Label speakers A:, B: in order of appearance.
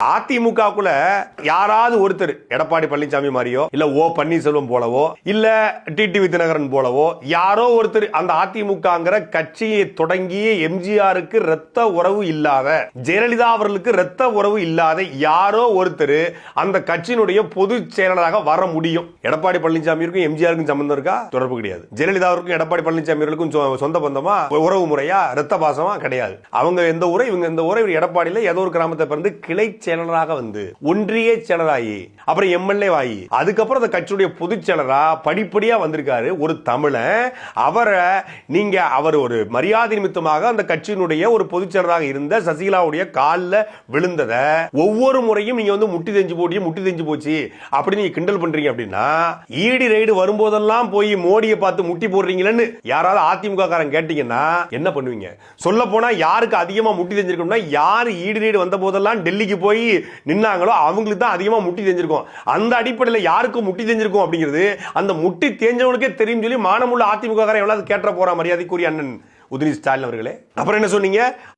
A: அதிமுகக்குள்ள யாராவது ஒருத்தர் எடப்பாடி பழனிசாமி மாதிரியோ இல்ல ஓ பன்னீர்செல்வம் போலவோ இல்ல டிடிவி தினகரன் போலவோ யாரோ ஒருத்தர் அந்த அதிமுகங்கிற கட்சியை தொடங்கிய எம்ஜிஆருக்கு ரத்த உறவு இல்லாத ஜெயலலிதா அவர்களுக்கு ரத்த உறவு இல்லாத யாரோ ஒருத்தர் அந்த கட்சியினுடைய பொதுச் செயலராக வர முடியும். எடப்பாடி பழனிசாமிக்கும் எம்ஜிஆருக்கும் சம்பந்தம் இருக்கா? தொடர்பு கிடையாது. ஜெயலலிதாவுக்கும் எடப்பாடி பழனிசாமிகளுக்கும் சொந்த பந்தமா? உறவு முறையா? ரத்த பாசமா? கிடையாது. அவங்க எந்த ஊரை இவங்க இந்த ஊரை எடப்பாடியில் எடப்பாடியில ஏதோ ஒரு கிராமத்தை பிறந்து கிளை செயலராக வந்து ஒன்றிய செயலராகி அப்புறம் எம்எல்ஏ ஆகி அதுக்கப்புறம் அந்த கட்சியுடைய பொதுச் செயலரா படிப்படியா வந்திருக்காரு ஒரு தமிழன். அவரை நீங்க அவர் ஒரு மரியாதை நிமித்தமாக அந்த கட்சியினுடைய ஒரு பொதுச் செயலராக இருந்த சசிகலாவுடைய காலில் விழுந்தத ஒவ்வொரு முறையும் நீங்க வந்து முட்டி தெஞ்சு போட்டி முட்டி தெஞ்சு போச்சு. அப்படி நீங்க கிண்டல் பண்றீங்க அப்படின்னா ஈடி ரைடு வரும்போதெல்லாம் போய் மோடியை பார்த்து முட்டி போடுறீங்களேன்னு யாராவது அதிமுக காரன் கேட்டீங்கன்னா என்ன பண்ணுவீங்க? சொல்ல போனா யாருக்கு அதிகமா முட்டி தெரிஞ்சிருக்கணும்னா யார் ஈடி ரைடு வந்த போதெல்லாம் டெல்லிக்கு போய் நின்னாங்களோ அவங்களுக்கு தான் அதிகமா முட்டி தெரிஞ்சிருக்கும். அந்த அடிப்படையில் யாருக்கு முட்டி தெரிஞ்சிருக்கும் அப்படிங்கிறது அந்த முட்டி தேஞ்சவனுக்கே தெரியும் சொல்லி மானமுள்ள அதிமுக எவ்வளவு கேட்ட போற மரியாதைக்குரிய அண்ணன் உதிரி ஸ்டாலின் அவர்களே. அப்புறம் என்ன சொன்னீங்க?